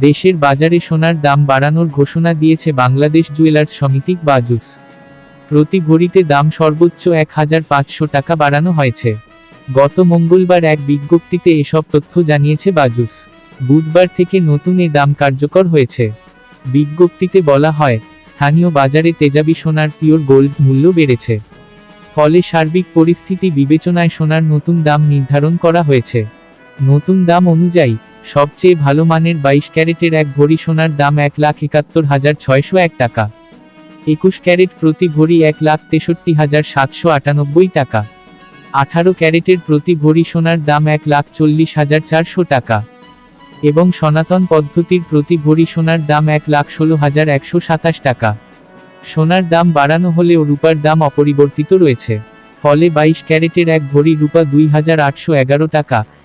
দেশের বাজারে সোনার দাম বাড়ানোর ঘোষণা দিয়েছে বাংলাদেশ জুয়েলার্স সমিতি বাজুস প্রতি ভরিতে দাম সর্বোচ্চ এক হাজার পাঁচশো টাকা বাড়ানো হয়েছে। গত মঙ্গলবার এক বিজ্ঞপ্তিতে এসব তথ্য জানিয়েছে বাজুস বুধবার থেকে নতুন এ দাম কার্যকর হয়েছে। বিজ্ঞপ্তিতে বলা হয়, স্থানীয় বাজারে তেজাবি সোনার পিওর গোল্ড মূল্য বেড়েছে। ফলে সার্বিক পরিস্থিতি বিবেচনায় সোনার নতুন দাম নির্ধারণ করা হয়েছে। নতুন দাম অনুযায়ী সবচেয়ে ভালো মানের বাইশ ক্যারেটের এক ভরি সোনার দাম এক লাখ একাত্তর হাজার ছয়শো এক টাকা। একুশ ক্যারেট প্রতি ভরি এক লাখ তেষট্টি হাজার সাতশো আটানব্বই টাকা। আঠারো ক্যারেটের প্রতি ভরি সোনার দাম এক লাখ চল্লিশ হাজার চারশো টাকা। এবং সনাতন পদ্ধতির প্রতি ভরি সোনার দাম এক লাখ ষোলো হাজার একশো সাতাশ টাকা। সোনার দাম বাড়ানো হলেও রূপার দাম অপরিবর্তিত রয়েছে। ফলে বাইশ ক্যারেটের এক ভরি রূপা দুই হাজার আটশো এগারো টাকা